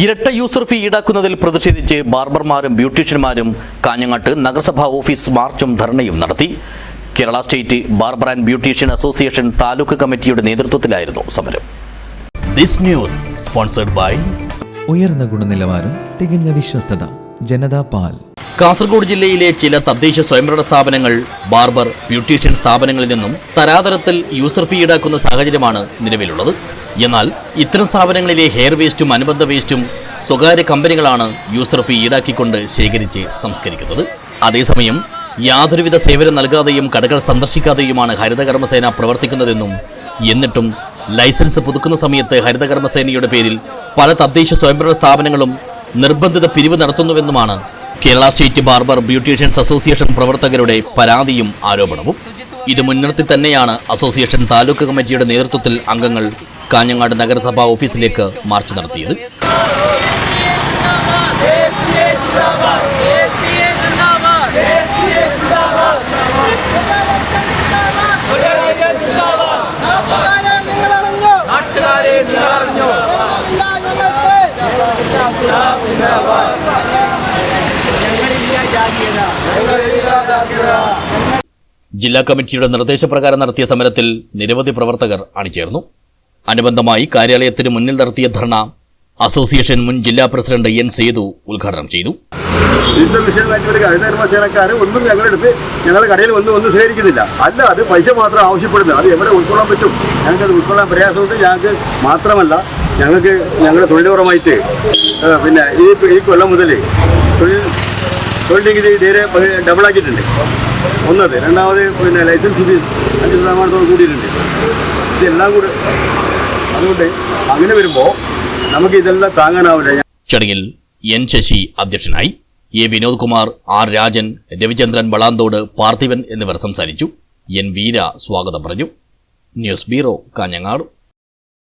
ഇരട്ട യൂസർ ഫീ ഈടാക്കുന്നതിൽ പ്രതിഷേധിച്ച് ബാർബർമാരും ബ്യൂട്ടീഷ്യന്മാരും കാഞ്ഞങ്ങാട്ട് നഗരസഭാ ഓഫീസ് മാർച്ചും ധർണയും നടത്തി. Kerala state barber and beautician association taluk കമ്മിറ്റിയുടെ നേതൃത്വത്തിലായിരുന്നു സമരം. ദിസ് ന്യൂസ് സ്പോൺസർഡ് ബൈ ഉയർന്ന ഗുണനിലവാരം തികഞ്ഞ വിശ്വസ്തത ജനതാ പാൽ. കാസർഗോഡ് ജില്ലയിലെ ചില തദ്ദേശ സ്വയംഭരണ സ്ഥാപനങ്ങൾ ബാർബർ ബ്യൂട്ടീഷ്യൻ സ്ഥാപനങ്ങളിൽ നിന്നും തരാതരത്തിൽ യൂസർ ഫീ ഈടാക്കുന്ന സാഹചര്യമാണ് നിലവിലുള്ളത്. എന്നാൽ ഇത്തരം സ്ഥാപനങ്ങളിലെ ഹെയർ വേസ്റ്റും അനുബന്ധ വേസ്റ്റും സ്വകാര്യ കമ്പനികളാണ് യൂസർ ഫീ ഈടാക്കിക്കൊണ്ട് ശേഖരിച്ച് സംസ്കരിക്കുന്നത്. അതേസമയം യാതൊരുവിധ സേവനം നൽകാതെയും കടകൾ സന്ദർശിക്കാതെയുമാണ് ഹരിതകർമ്മസേന പ്രവർത്തിക്കുന്നതെന്നും എന്നിട്ടും ലൈസൻസ് പുതുക്കുന്ന സമയത്ത് ഹരിതകർമ്മസേനയുടെ പേരിൽ പല തദ്ദേശ സ്വയംഭരണ സ്ഥാപനങ്ങളും നിർബന്ധിത പിരിവ് നടത്തുന്നുവെന്നുമാണ് Kerala state barber beauticians association പ്രവർത്തകരുടെ പരാതിയും ആരോപണവും. ഇത് മുൻനിർത്തി തന്നെയാണ് അസോസിയേഷൻ താലൂക്ക് കമ്മിറ്റിയുടെ നേതൃത്വത്തിൽ അംഗങ്ങൾ കാഞ്ഞങ്ങാട് നഗരസഭാ ഓഫീസിലേക്ക് മാർച്ച് നടത്തിയത്. ജില്ലാ കമ്മിറ്റിയുടെ നിർദ്ദേശപ്രകാരം നടത്തിയ സമരത്തിൽ നിരവധി പ്രവർത്തകർ അണിചേർന്നു. അനുബന്ധമായി കാര്യാലയത്തിന് മുന്നിൽ നടത്തിയ ധർണ അസോസിയേഷൻ മുൻ ജില്ലാ പ്രസിഡന്റ് എൻ സേതു ഉദ്ഘാടനം ചെയ്തു. യുദ്ധ മിഷൻ ഒരു ഹരിതകർമ്മസേനക്കാർ ഒന്നും ഞങ്ങളെടുത്ത് ഞങ്ങളുടെ കടയിൽ വന്ന് ഒന്നും സ്വീകരിക്കുന്നില്ല. അല്ല അത് പൈസ മാത്രം ആവശ്യപ്പെടുന്നത് അത് എവിടെ ഉൾക്കൊള്ളാൻ പറ്റും? ഞങ്ങൾക്കത് ഉൾക്കൊള്ളാൻ പ്രയാസമുണ്ട്. ഞങ്ങൾക്ക് മാത്രമല്ല ഞങ്ങൾക്ക് ഞങ്ങളുടെ തൊഴിലുറമായിട്ട് പിന്നെ ഈ ഈ കൊല്ലം മുതൽ തൊഴിൽ തൊഴിൽ ഡിഗ്രി ഡേരെ ഡബിൾ ആക്കിയിട്ടുണ്ട് ഒന്നത്. രണ്ടാമത് പിന്നെ ലൈസൻസ് ഫീസ് അഞ്ച് ശതമാനത്തോട് കൂടിയിട്ടുണ്ട്. ഇതെല്ലാം കൂടെ അതുകൊണ്ട് അങ്ങനെ വരുമ്പോൾ നമുക്ക് ഇതെല്ലാം താങ്ങാനാവില്ല. ചടങ്ങിൽ എൻ ശശി അധ്യക്ഷനായി എ വിനോദ് കുമാർ ആർ രാജൻ രവിചന്ദ്രൻ വളാന്തോട് പാർത്ഥിവൻ എന്നിവർ സംസാരിച്ചു. എൻ വീര സ്വാഗതം പറഞ്ഞു. News bureau Kanhangad.